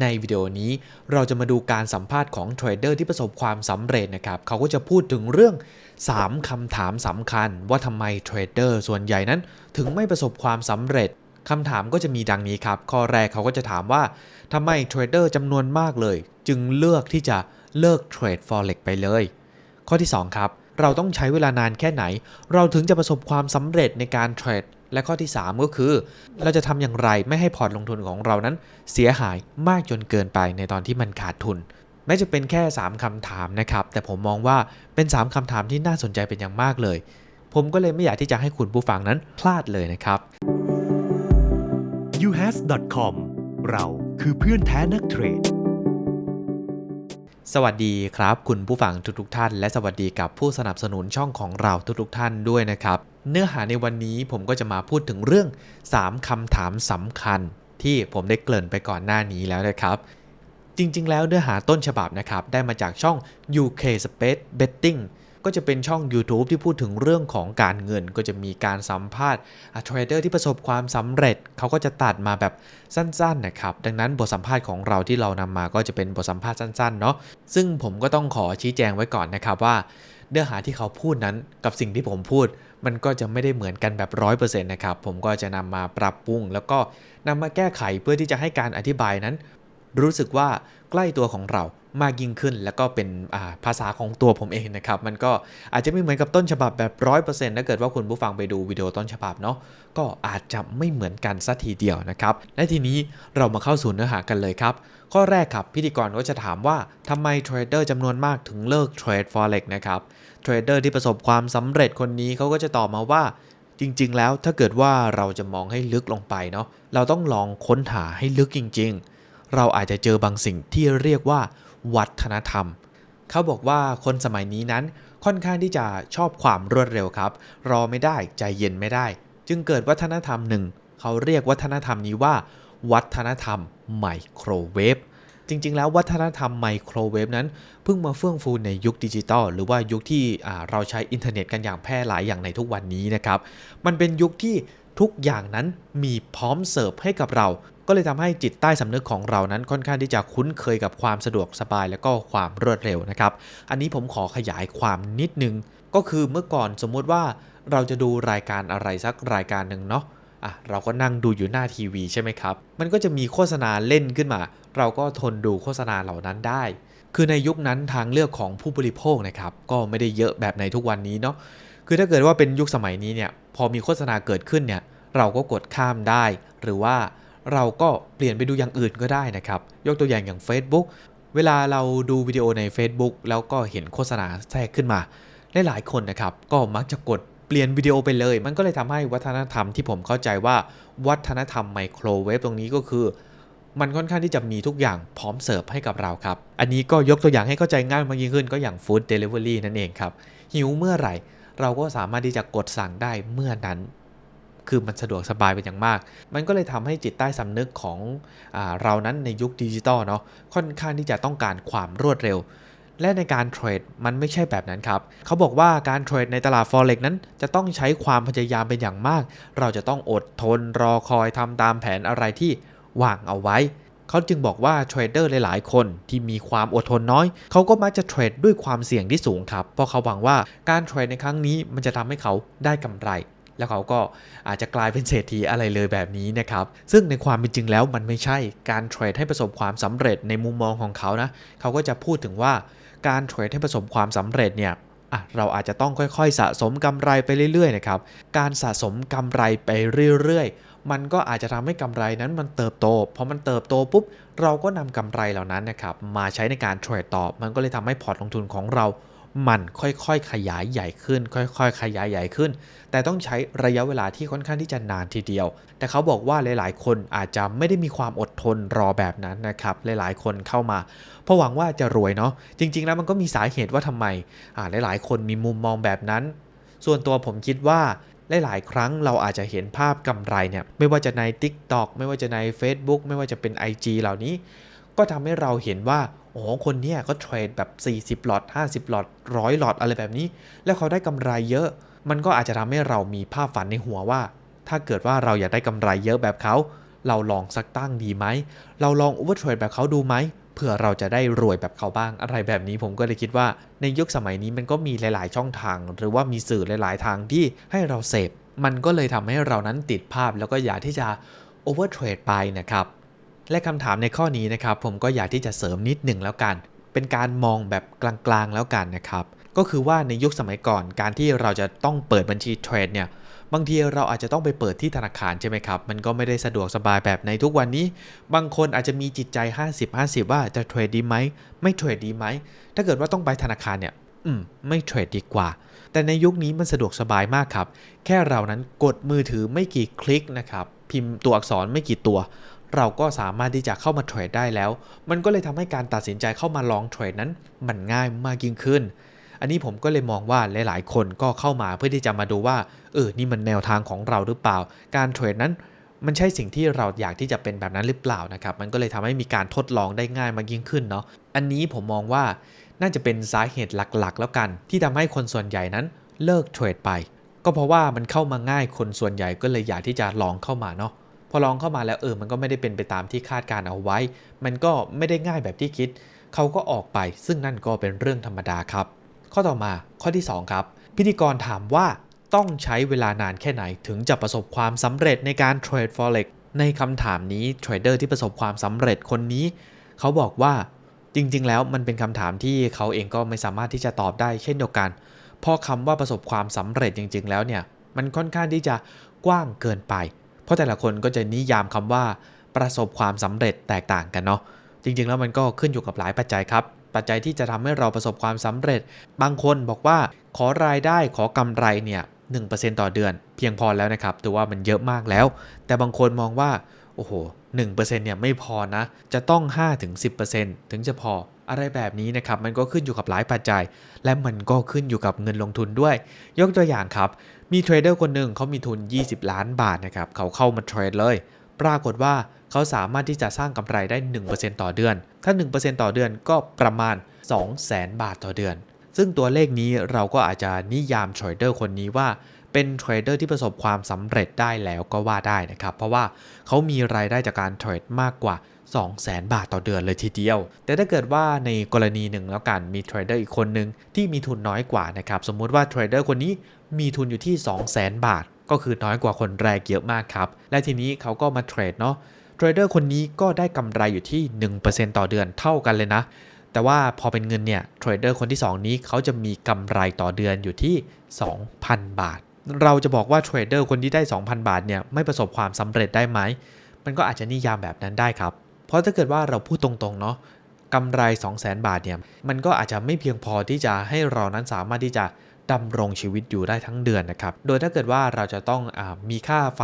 ในวิดีโอนี้เราจะมาดูการสัมภาษณ์ของเทรดเดอร์ที่ประสบความสำเร็จนะครับ เขาก็จะพูดถึงเรื่อง 3คำถามสำคัญ ว่าทำไมเทรดเดอร์ส่วนใหญ่นั้น ถึงไม่ประสบความสำเร็จคำถามก็จะมีดังนี้ครับ ข้อแรกเขาก็จะถามว่าทำไมเทรดเดอร์จำนวนมากเลย จึงเลือกที่จะเลิกเทรด forex ไปเลย ข้อที่ 2 ครับ เราต้องใช้เวลานานแค่ไหน เราถึงจะประสบความสำเร็จในการเทรด และข้อที่ 3 ก็คือ เราจะทำอย่างไรไม่ให้พอร์ตลงทุนของเรานั้น เสียหายมากจนเกินไปในตอนที่มันขาดทุนแม้จะเป็นแค่ 3คำถามนะครับ แต่ผมมองว่าเป็น 3คำถามที่น่าสนใจเป็นอย่างมากเลย ผมก็เลยไม่อยากที่จะให้คุณผู้ฟังนั้นพลาดเลยนะครับ uhas.com เราคือเพื่อนแท้นักเทรด สวัสดีครับคุณผู้ฟังทุกๆท่าน และสวัสดีกับผู้สนับสนุนช่องของเราทุกๆท่านด้วยนะครับ เนื้อหาในวันนี้ผมก็จะมาพูดถึงเรื่อง 3คำถามสำคัญ ที่ผมได้เกริ่นไปก่อนหน้านี้แล้วนะครับ จริงๆ แล้วเนื้อหาต้นฉบับนะครับ ได้มาจากช่อง UK Space Betting ก็จะเป็นช่อง YouTube ที่พูดถึงเรื่องของการเงิน ก็จะมีการสัมภาษณ์เทรดเดอร์ที่ประสบความสำเร็จเขาก็จะตัดมาแบบสั้นๆนะครับ ดังนั้นบทสัมภาษณ์ของเราที่เรานำมาก็จะเป็นบทสัมภาษณ์สั้นๆเนาะซึ่งผมก็ต้องขอชี้แจงไว้ก่อนนะครับว่าเนื้อหาที่เขาพูดนั้นกับสิ่งที่ผมพูด มันก็จะไม่ได้เหมือนกันแบบร้อยเปอร์เซ็นต์นะครับ ผมก็จะนำมาปรับปรุง แล้วก็นำมาแก้ไขเพื่อที่จะให้การอธิบายนั้น รู้สึกว่าใกล้ตัวของเรามากยิ่งขึ้น แล้วก็เป็นภาษาของตัวผมเองนะครับ มันก็อาจจะไม่เหมือนกับต้นฉบับแบบร้อยเปอร์เซ็นต์ถ้าเกิดว่าคุณผู้ฟังไปดูวิดีโอต้นฉบับเนาะก็อาจจะไม่เหมือนกันสัทีเดียวนะครับ และทีนี้เรามาเข้าสู่เนื้อหากันเลยครับ ข้อแรกครับพิธีกรก็จะถามว่าทำไมเทรดเดอร์จำนวนมากถึงเลิกเทรด forex นะครับเทรดเดอร์ที่ประสบความสำเร็จคนนี้เขาก็จะตอบมาว่าจริง ๆ แล้วถ้าเกิดว่าเราจะมองให้ลึกลงไปเนาะเราต้องลองค้นหาให้ลึกจริง ๆ เราอาจจะเจอบางสิ่งที่เรียกว่า วัฒนธรรม เขาบอกว่าคนสมัยนี้นั้นค่อนข้างที่จะชอบความรวดเร็วครับ รอไม่ได้ใจเย็นไม่ได้ จึงเกิดวัฒนธรรมหนึ่ง เขาเรียกวัฒนธรรมนี้ว่า วัฒนธรรมไมโครเวฟจริง ๆ แล้ววัฒนธรรมไมโครเวฟนั้นเพิ่งมาเฟื่องฟูในยุคดิจิตอลหรือว่ายุคที่เราใช้อินเทอร์เน็ตกันอย่างแพร่หลายอย่างในทุกวันนี้นะครับ มันเป็นยุคที่ ทุกอย่างนั้นมีพร้อมเสิร์ฟให้กับเรา ก็เลยทำให้จิตใต้สำนึกของเรานั้นค่อนข้างที่จะคุ้นเคยกับความสะดวกสบายและก็ความรวดเร็วนะครับ อันนี้ผมขอขยายความนิดนึง ก็คือเมื่อก่อนสมมุติว่าเราจะดูรายการอะไรสักรายการหนึ่งเนาะอะเราก็นั่งดูอยู่หน้าทีวีใช่ไหมครับ มันก็จะมีโฆษณาเล่นขึ้นมา เราก็ทนดูโฆษณาเหล่านั้นได้ คือในยุคนั้นทางเลือกของผู้บริโภคนะครับ ก็ไม่ได้เยอะแบบในทุกวันนี้เนาะ คือถ้าเกิดว่าเป็นยุคสมัยนี้เนี่ยพอมีโฆษณาเกิดขึ้นเนี่ยเราก็กดข้ามได้ หรือว่าเราก็เปลี่ยนไปดูอย่างอื่นก็ได้นะครับ ยกตัวอย่างอย่าง Facebook เวลาเราดูวิดีโอใน Facebook แล้วก็เห็นโฆษณาแทรกขึ้นมาหลายๆคนนะครับก็มักจะกดเปลี่ยนวิดีโอไปเลย มันก็เลยทำให้วัฒนธรรมที่ผมเข้าใจว่าวัฒนธรรมไมโครเวฟตรงนี้ก็คือ มันค่อนข้างที่จะมีทุกอย่างพร้อมเสิร์ฟให้กับเราครับ อันนี้ก็ยกตัวอย่างให้เข้าใจง่ายมากยิ่งขึ้นก็อย่างฟู้ดเดลิเวอรี่นั่นเองครับหิวเมื่อไหร่ เราก็สามารถที่จะกดสั่งได้เมื่อนั้น คือมันสะดวกสบายเป็นอย่างมาก มันก็เลยทำให้จิตใต้สำนึกของอเรานั้นในยุคดิจิตอลเนาะค่อนข้างที่จะต้องการความรวดเร็ว และในการเทรดมันไม่ใช่แบบนั้นครับ เขาบอกว่าการเทรดในตลาด Forex นั้น จะต้องใช้ความพยายามเป็นอย่างมาก เราจะต้องอดทนรอคอยทำตามแผนอะไรที่วางเอาไว้ เขาจึงบอกว่าเทรดเดอร์หลายๆ คนที่มีความอดทนน้อย เขาก็มักจะเทรดด้วยความเสี่ยงที่สูงครับ เพราะเขาหวังว่าการเทรดในครั้งนี้มันจะทำให้เขาได้กำไร แล้วเขาก็อาจจะกลายเป็นเศรษฐีอะไรเลยแบบนี้นะครับ ซึ่งในความเป็นจริงแล้วมันไม่ใช่การเทรดให้ประสบความสำเร็จในมุมมองของเขานะ เขาก็จะพูดถึงว่าการเทรดให้ประสบความสำเร็จเนี่ยเราอาจจะต้องค่อยๆ สะสมกำไรไปเรื่อยๆนะครับ การสะสมกำไรไปเรื่อยๆ มันก็อาจจะทำให้กำไรนั้นมันเติบโต พอมันเติบโตปุ๊บ เราก็นำกำไรเหล่านั้นนะครับมาใช้ในการเทรดต่อ มันก็เลยทำให้พอร์ตลงทุนของเรา มันค่อยๆขยายใหญ่ขึ้น ค่อยๆ ขยายใหญ่ขึ้น แต่ต้องใช้ระยะเวลาที่ค่อนข้างที่จะนานทีเดียว แต่เขาบอกว่าหลายๆ คนอาจจะไม่ได้มีความอดทนรอแบบนั้นนะครับ หลายๆ คนเข้ามา เพราะหวังว่าจะรวยเนาะ จริง ๆ แล้วมันก็มีสาเหตุว่าทำไมหลายๆ คนมีมุมมองแบบนั้น ส่วนตัวผมคิดว่า หลาย ๆ ครั้งเราอาจจะเห็นภาพกำไรเนี่ยไม่ว่าจะใน TikTok ไม่ว่าจะใน Facebook ไม่ว่าจะเป็น IG เหล่านี้ ก็ทำให้เราเห็นว่าโอ้คนเนี้ยก็เทรดแบบ 40 หลอด 50 หลอดร้อยหลอดอะไรแบบนี้ แล้วเขาได้กำไรเยอะ มันก็อาจจะทำให้เรามีภาพฝันในหัวว่า ถ้าเกิดว่าเราอยากได้กำไรเยอะแบบเขา เราลองสักตั้งดีไหม เราลองโอเวอร์เทรดแบบเขาดูไหม เพื่อเราจะได้รวยแบบเขาบ้างอะไรแบบนี้ผมก็เลยคิดว่า ในยุคสมัยนี้มันก็มีหลาย ๆ ช่องทาง หรือว่ามีสื่อหลาย ๆ ทางที่ให้เราเสพ มันก็เลยทำให้เรานั้นติดภาพแล้วก็อยากที่จะโอเวอร์เทรดไปนะครับ และคำถามในข้อนี้นะครับ ผมก็อยากที่จะเสริมนิดหนึ่งแล้วกัน เป็นการมองแบบกลาง ๆ แล้วกันนะครับ ก็คือว่าในยุคสมัยก่อนการที่เราจะต้องเปิดบัญชีเทรดเนี่ย บางทีเราอาจจะต้องไปเปิดที่ธนาคารใช่ไหมครับ มันก็ไม่ได้สะดวกสบายแบบในทุกวันนี้ บางคนอาจจะมีจิตใจ 50-50 ว่าจะเทรดดีไหม ไม่เทรดดีไหม ถ้าเกิดว่าต้องไปธนาคารเนี่ย อืม ไม่เทรดดีกว่า แต่ในยุคนี้มันสะดวกสบายมากครับ แค่เรานั้นกดมือถือไม่กี่คลิกนะครับ พิมพ์ตัวอักษรไม่กี่ตัวเราก็สามารถที่จะเข้ามาเทรดได้แล้ว มันก็เลยทำให้การตัดสินใจเข้ามาลองเทรดนั้น มันง่ายมากยิ่งขึ้น อันนี้ผมก็เลยมองว่าหลาย ๆ คนก็เข้ามาเพื่อที่จะมาดูว่าเออนี่มันแนวทางของเราหรือเปล่า การเทรดนั้นมันใช่สิ่งที่เราอยากที่จะเป็นแบบนั้นหรือเปล่านะครับ มันก็เลยทำให้มีการทดลองได้ง่ายมากยิ่งขึ้นเนาะ อันนี้ผมมองว่าน่าจะเป็นสาเหตุหลักๆ แล้วกัน ที่ทำให้คนส่วนใหญ่นั้นเลิกเทรดไป ก็เพราะว่ามันเข้ามาง่ายคนส่วนใหญ่ก็เลยอยากที่จะลองเข้ามาเนาะ พอลองเข้ามาแล้วเออ มันก็ไม่ได้เป็นไปตามที่คาดการเอาไว้ มันก็ไม่ได้ง่ายแบบที่คิด เขาก็ออกไป ซึ่งนั่นก็เป็นเรื่องธรรมดาครับ ข้อต่อมาข้อที่ 2 ครับ พิธีกรถามว่าต้องใช้เวลานานแค่ไหนถึงจะประสบความสำเร็จในการเทรด forex ในคำถามนี้เทรดเดอร์ที่ประสบความสำเร็จคนนี้ เขาบอกว่าจริง ๆ แล้วมันเป็นคำถามที่เขาเองก็ไม่สามารถที่จะตอบได้เช่นเดียวกัน เพราะคำว่าประสบความสำเร็จจริง ๆ แล้วเนี่ยมันค่อนข้างที่จะกว้างเกินไป เพราะแต่ละคนก็จะนิยามคำว่าประสบความสำเร็จแตกต่างกันเนาะจริง ๆ แล้วมันก็ขึ้นอยู่กับหลายปัจจัยครับ ปัจจัยที่จะทำให้เราประสบความสำเร็จ บางคนบอกว่าขอรายได้ขอกำไรเนี่ย1%ต่อเดือน เพียงพอแล้วนะครับถือว่ามันเยอะมากแล้ว แต่บางคนมองว่าโอ้โห1%เนี่ยไม่พอนะ จะต้อง 5-10%ถึงจะพอ อะไรแบบนี้นะครับ มันก็ขึ้นอยู่กับหลายปัจจัย และมันก็ขึ้นอยู่กับเงินลงทุนด้วย ยกตัวอย่างครับ มีเทรดเดอร์คนหนึ่งเขามีทุน 20 ล้านบาทนะครับ เขาเข้ามาเทรดเลย ปรากฏว่าเขาสามารถที่จะสร้างกำไรได้ 1%ต่อเดือน ถ้า 1%ต่อเดือนก็ประมาณ 200,000 บาทต่อเดือน ซึ่งตัวเลขนี้เราก็อาจจะนิยามเทรดเดอร์คนนี้ว่าเป็นเทรดเดอร์ที่ประสบความสำเร็จได้แล้วก็ว่าได้นะครับ เพราะว่าเขามีรายได้จากการเทรดมากกว่า 200,000 บาทต่อเดือนเลยทีเดียว แต่ถ้าเกิดว่าในกรณีหนึ่งแล้วกันมีเทรดเดอร์อีกคนหนึ่งที่มีทุนน้อยกว่านะครับ สมมุติว่าเทรดเดอร์คนนี้มีทุนอยู่ที่ 200,000 บาท ก็คือน้อยกว่าคนแรกเยอะมากครับ และทีนี้เขาก็มาเทรดเนาะเทรดเดอร์คนนี้ก็ได้กำไรอยู่ที่ 1%ต่อเดือนเท่ากันเลยนะ แต่ว่าพอเป็นเงินเนี่ยเทรดเดอร์คนที่ 2 นี้เขาจะมีกำไรต่อเดือนอยู่ที่ 2,000 บาท เราจะบอกว่าเทรดเดอร์คนที่ได้ 2,000 บาทเนี่ยไม่ประสบความสำเร็จได้ไหม มันก็อาจจะนิยามแบบนั้นได้ครับ เพราะถ้าเกิดว่าเราพูดตรงๆเนาะกำไร 200,000 บาทเนี่ยมันก็อาจจะไม่เพียงพอที่จะให้เรานั้นสามารถที่จะ ดำรงชีวิตอยู่ได้ทั้งเดือนนะครับ โดยถ้าเกิดว่าเราจะต้องอมีค่าไฟ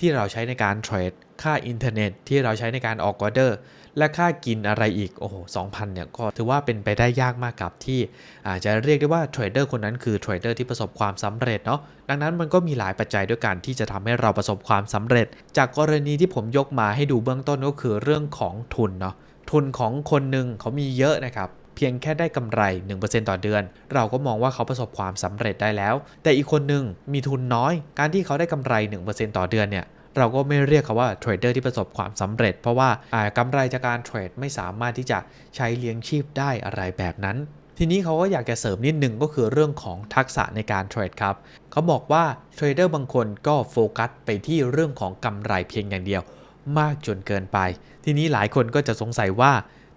ที่เราใช้ในการเทรด ค่าอินเทอร์เน็ตที่เราใช้ในการออกออเดอร์ และค่ากินอะไรอีก โอ้โห2,000เนี่ยก็ถือว่าเป็นไปได้ยากมากกับที่อาจจะเรียกได้ว่าเทรดเดอร์คนนั้นคือเทรดเดอร์ที่ประสบความสำเร็จเนาะ ดังนั้นมันก็มีหลายปัจจัยด้วยกันที่จะทำให้เราประสบความสำเร็จ จากกรณีที่ผมยกมาให้ดูเบื้องต้นก็คือเรื่องของทุนเนาะ ทุนของคนหนึ่งเขามีเยอะนะครับ พียงแค่ได้กำไร 1%ต่อเดือน เราก็มองว่าเขาประสบความสำเร็จได้แล้ว แต่อีกคนหนึ่งมีทุนน้อย การที่เขาได้กำไร 1%ต่อเดือนเนี่ยเราก็ไม่เรียกเขาว่าเทรดเดอร์ที่ประสบความสำเร็จ เพราะว่าอ่ากำไรจากการเทรดไม่สามารถที่จะใช้เลี้ยงชีพได้อะไรแบบนั้น ทีนี้เขาก็อยากจะเสริมนิดนึงก็คือเรื่องของทักษะในการเทรดครับเขาบอกว่าเทรดเดอร์บางคนก็โฟกัสไปที่เรื่องของกำไรเพียงอย่างเดียว มากจนเกินไป ทีนี้หลายคนก็จะสงสัยว่า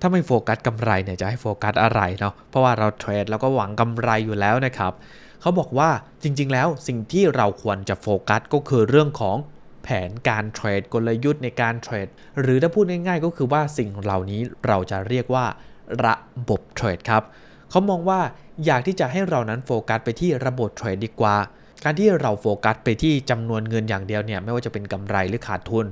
ถ้าไม่โฟกัสกำไรเนี่ยจะให้โฟกัสอะไรเนาะเพราะว่าเราเทรดแล้วก็หวังกำไรอยู่แล้วนะครับเขาบอกว่าจริง ๆ แล้วสิ่งที่เราควรจะโฟกัสก็คือเรื่องของแผนการเทรดกลยุทธ์ในการเทรดหรือถ้าพูดง่ายๆ ก็คือว่าสิ่งเหล่านี้เราจะเรียกว่าระบบเทรดครับเขามองว่าอยากที่จะให้เรานั้นโฟกัสไปที่ระบบเทรดดีกว่า การที่เราโฟกัสไปที่จำนวนเงินอย่างเดียวเนี่ยไม่ว่าจะเป็นกำไรหรือขาดทุน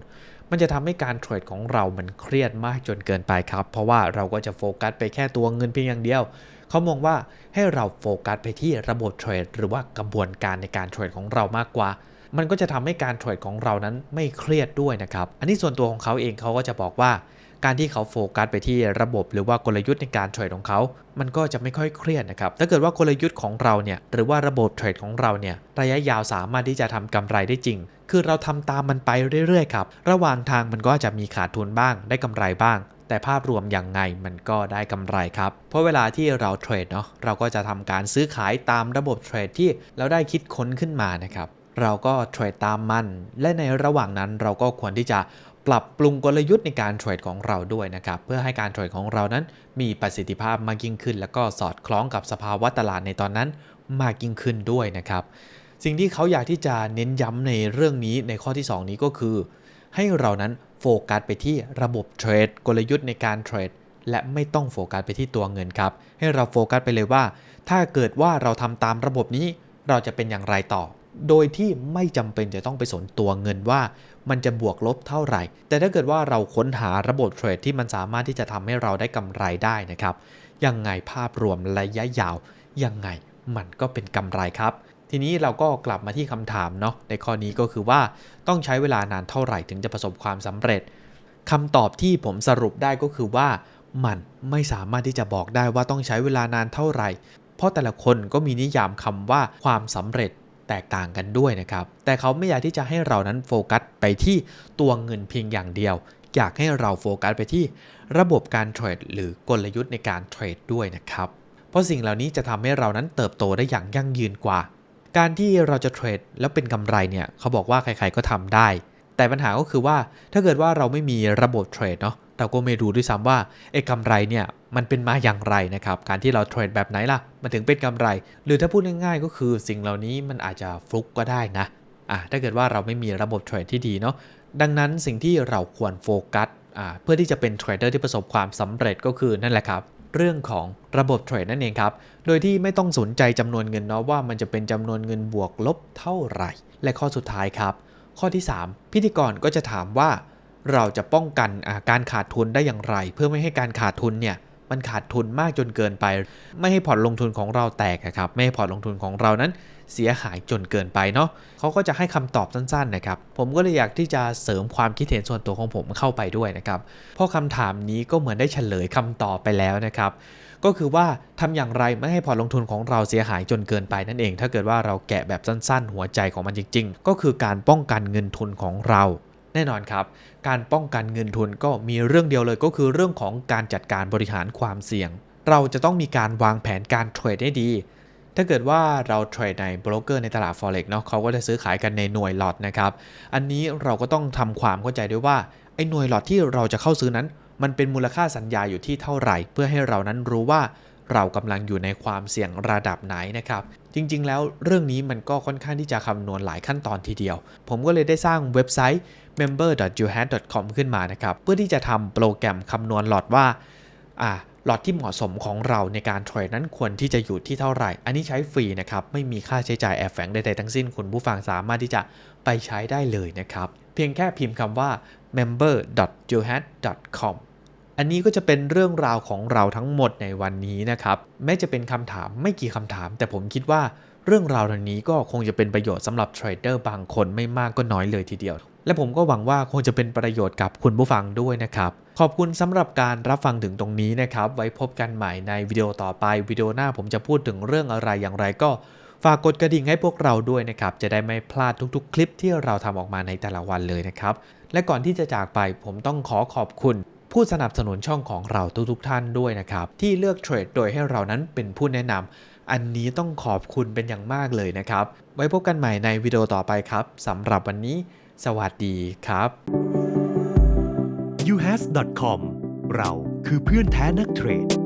มันจะทำให้การเทรดของเรามันเครียดมากจนเกินไปครับ เพราะว่าเราก็จะโฟกัสไปแค่ตัวเงินเพียงอย่างเดียว เขามองว่าให้เราโฟกัสไปที่ระบบเทรดหรือว่ากระบวนการในการเทรดของเรามากกว่า มันก็จะทำให้การเทรดของเรานั้นไม่เครียดด้วยนะครับ อันนี้ส่วนตัวของเขาเองเขาก็จะบอกว่า การที่เขาโฟกัสไปที่ระบบ หรือว่ากลยุทธ์ในการเทรดของเขา มันก็จะไม่ค่อยเครียดนะครับ ถ้าเกิดว่ากลยุทธ์ของเราเนี่ยหรือว่าระบบเทรดของเราเนี่ยระยะยาวสามารถที่จะทำกำไรได้จริง คือเราทำตามมันไปเรื่อยๆครับ ระหว่างทางมันก็จะมีขาดทุนบ้าง ได้กำไรบ้างแต่ภาพรวมอย่างไงมันก็ได้กำไรครับ เพราะเวลาที่เราเทรดเนาะเราก็จะทำการซื้อขายตามระบบเทรดที่เราได้คิดค้นขึ้นมานะครับ เราก็เทรดตามมัน และในระหว่างนั้นเราก็ควรที่จะ ปรับปรุงกลยุทธ์ในการเทรดของเราด้วยนะครับ เพื่อให้การเทรดของเรานั้นมีประสิทธิภาพมากยิ่งขึ้น แล้วก็สอดคล้องกับสภาวะตลาดในตอนนั้นมากยิ่งขึ้นด้วยนะครับ สิ่งที่เขาอยากที่จะเน้นย้ำในเรื่องนี้ในข้อที่ 2 นี้ก็คือ ให้เรานั้นโฟกัสไปที่ระบบเทรดกลยุทธ์ในการเทรดและไม่ต้องโฟกัสไปที่ตัวเงินครับ ให้เราโฟกัสไปเลยว่า ถ้าเกิดว่าเราทำตามระบบนี้เราจะเป็นอย่างไรต่อ โดยที่ไม่จำเป็นจะต้องไปสนตัวเงินว่ามันจะบวกลบเท่าไหร่ แต่ถ้าเกิดว่าเราค้นหาระบบเทรดที่มันสามารถที่จะทำให้เราได้กำไรได้นะครับ ยังไงภาพรวมระยะยาว ยังไงมันก็เป็นกำไรครับ ทีนี้เราก็กลับมาที่คำถามเนาะในข้อนี้ก็คือว่าต้องใช้เวลานานเท่าไหร่ถึงจะประสบความสำเร็จคำตอบที่ผมสรุปได้ก็คือว่ามันไม่สามารถที่จะบอกได้ว่าต้องใช้เวลานานเท่าไหร่ เพราะแต่ละคนก็มีนิยามคำว่าความสำเร็จ แตกต่างกันด้วยนะครับ แต่เขาไม่อยากที่จะให้เรานั้นโฟกัสไปที่ตัวเงินเพียงอย่างเดียว อยากให้เราโฟกัสไปที่ระบบการเทรดหรือกลยุทธ์ในการเทรดด้วยนะครับ เพราะสิ่งเหล่านี้จะทำให้เรานั้นเติบโตได้อย่างยั่งยืนกว่า การที่เราจะเทรดแล้วเป็นกำไรเนี่ยเขาบอกว่าใครๆก็ทำได้ แต่ปัญหาก็คือว่าถ้าเกิดว่าเราไม่มีระบบเทรดเนาะ เราก็ไม่รู้ด้วยซ้ำว่าไอ้กำไรเนี่ยมันเป็นมาอย่างไรนะครับ การที่เราเทรดแบบไหนล่ะ มันถึงเป็นกำไร หรือถ้าพูดง่ายๆ ก็คือสิ่งเหล่านี้มันอาจจะฟลุกก็ได้นะอะถ้าเกิดว่าเราไม่มีระบบเทรดที่ดีเนาะดังนั้นสิ่งที่เราควรโฟกัสอ่าเพื่อที่จะเป็นเทรดเดอร์ที่ประสบความสำเร็จก็คือนั่นแหละครับเรื่องของระบบเทรดนั่นเองครับ โดยที่ไม่ต้องสนใจจำนวนเงินเนาะว่ามันจะเป็นจำนวนเงินบวกลบเท่าไหร่ และข้อสุดท้ายครับ ข้อที่ 3 พิธีกรก็จะถามว่า เราจะป้องกันการขาดทุนได้อย่างไร เพื่อไม่ให้การขาดทุนเนี่ยมันขาดทุนมากจนเกินไป ไม่ให้พอร์ตลงทุนของเราแตกอะครับไม่ให้พอร์ตลงทุนของเรานั้นเสียหายจนเกินไปเนาะเขาก็จะให้คำตอบสั้นๆนะครับ ผมก็เลยอยากที่จะเสริมความคิดเห็นส่วนตัวของผมเข้าไปด้วยนะครับเพราะคำถามนี้ก็เหมือนได้เฉลยคำตอบไปแล้วนะครับ ก็คือว่าทำอย่างไรไม่ให้พอร์ตลงทุนของเราเสียหายจนเกินไปนั่นเอง ถ้าเกิดว่าเราแกะแบบสั้น ๆ หัวใจของมันจริง ๆ ก็คือการป้องกันเงินทุนของเรา แน่นอนครับ การป้องกันเงินทุนก็มีเรื่องเดียวเลยก็คือเรื่องของการจัดการบริหารความเสี่ยง เราจะต้องมีการวางแผนการเทรดได้ดี ถ้าเกิดว่าเราเทรดในโบรกเกอร์ในตลาด Forex เนาะเขาก็จะซื้อขายกันในหน่วยหลอตนะครับ อันนี้เราก็ต้องทำความเข้าใจด้วยว่าไอ้หน่วยหลอตที่เราจะเข้าซื้อนั้น มันเป็นมูลค่าสัญญาอยู่ที่เท่าไหร่ เพื่อให้เรานั้นรู้ว่า เรากำลังอยู่ในความเสี่ยงระดับไหนนะครับจริง ๆ แล้วเรื่องนี้มันก็ค่อนข้างที่จะคำนวณหลายขั้นตอนทีเดียว ผมก็เลยได้สร้างเว็บไซต์ member.juhat.com ขึ้นมานะครับ เพื่อที่จะทำโปรแกรมคำนวณหลอดว่าอ่าหลอดที่เหมาะสมของเราในการเทรดนั้นควรที่จะอยู่ที่เท่าไหร่ อันนี้ใช้ฟรีนะครับ ไม่มีค่าใช้จ่ายแอบแฝงใดๆทั้งสิ้น คุณผู้ฟังสามารถที่จะไปใช้ได้เลยนะครับ เพียงแค่พิมพ์คำว่า member.juhat.com อันนี้ก็จะเป็นเรื่องราวของเราทั้งหมดในวันนี้นะครับ แม้จะเป็นคำถามไม่กี่คำถาม แต่ผมคิดว่าเรื่องราวเหล่านี้ก็คงจะเป็นประโยชน์สำหรับเทรดเดอร์บางคนไม่มากก็น้อยเลยทีเดียว และผมก็หวังว่าคงจะเป็นประโยชน์กับคุณผู้ฟังด้วยนะครับ ขอบคุณสำหรับการรับฟังถึงตรงนี้นะครับ ไว้พบกันใหม่ในวิดีโอต่อไปวิดีโอหน้าผมจะพูดถึงเรื่องอะไรอย่างไรก็ฝากกดกระดิ่งให้พวกเราด้วยนะครับ จะได้ไม่พลาดทุกๆ คลิปที่เราทำออกมาในแต่ละวันเลยนะครับ และก่อนที่จะจากไปผมต้องขอขอบคุณ ผู้สนับสนุนช่องของเราทุกๆท่านด้วยนะครับ ที่เลือกเทรดโดยให้เรานั้นเป็นผู้แนะนำอันนี้ต้องขอบคุณเป็นอย่างมากเลยนะครับ ไว้พบกันใหม่ในวิดีโอต่อไปครับสำหรับวันนี้ สวัสดีครับ uhas.com เราคือเพื่อนแท้นักเทรด